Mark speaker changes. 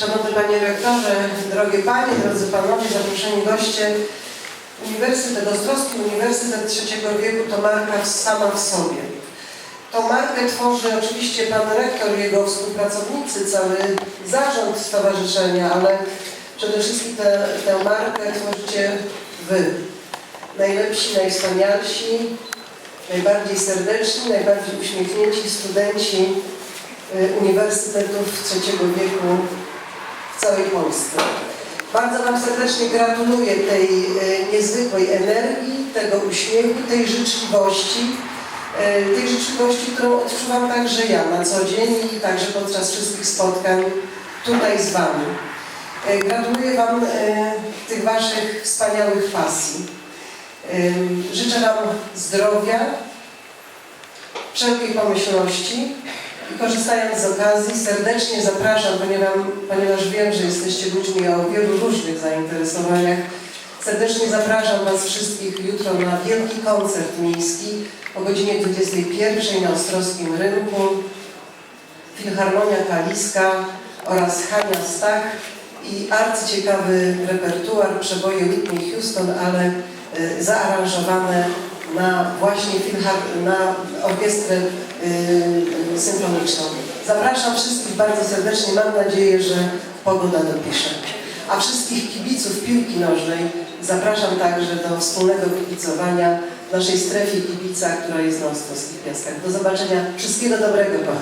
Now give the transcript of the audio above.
Speaker 1: Szanowny Panie Rektorze, drogie Panie, drodzy Panowie, zaproszeni goście, Uniwersytet, Ostrowski Uniwersytet Trzeciego Wieku to marka sama w sobie. Tą markę tworzy oczywiście Pan Rektor, jego współpracownicy, cały zarząd stowarzyszenia, ale przede wszystkim tę, tę markę tworzycie Wy. Najlepsi, najwspanialsi, najbardziej serdeczni, najbardziej uśmiechnięci studenci y, Uniwersytetów Trzeciego Wieku całej Polsce. Bardzo Wam serdecznie gratuluję tej y, niezwykłej energii, tego uśmiechu, tej życzliwości, y, tej życzliwości, którą odczuwam także ja na co dzień i także podczas wszystkich spotkań tutaj z Wami. Y, Gratuluję Wam tych Waszych wspaniałych pasji. Życzę Wam zdrowia, wszelkiej pomyślności i korzystając z okazji serdecznie zapraszam, ponieważ, ponieważ wiem, że jesteście ludźmi o wielu różnych zainteresowaniach, serdecznie zapraszam Was wszystkich jutro na wielki koncert miejski o godzinie 21 na Ostrowskim Rynku. Filharmonia Kaliska oraz Hania Stach i arcyciekawy repertuar przeboje Whitney Houston, ale y, zaaranżowane na właśnie filhar- na orkiestrę y, symfoniczną. Zapraszam wszystkich bardzo serdecznie. Mam nadzieję, że pogoda dopisze. A wszystkich kibiców piłki nożnej zapraszam także do wspólnego kibicowania w naszej strefie kibica, która jest na Ostrowskich Piaskach. Do zobaczenia. Wszystkiego dobrego, kochani.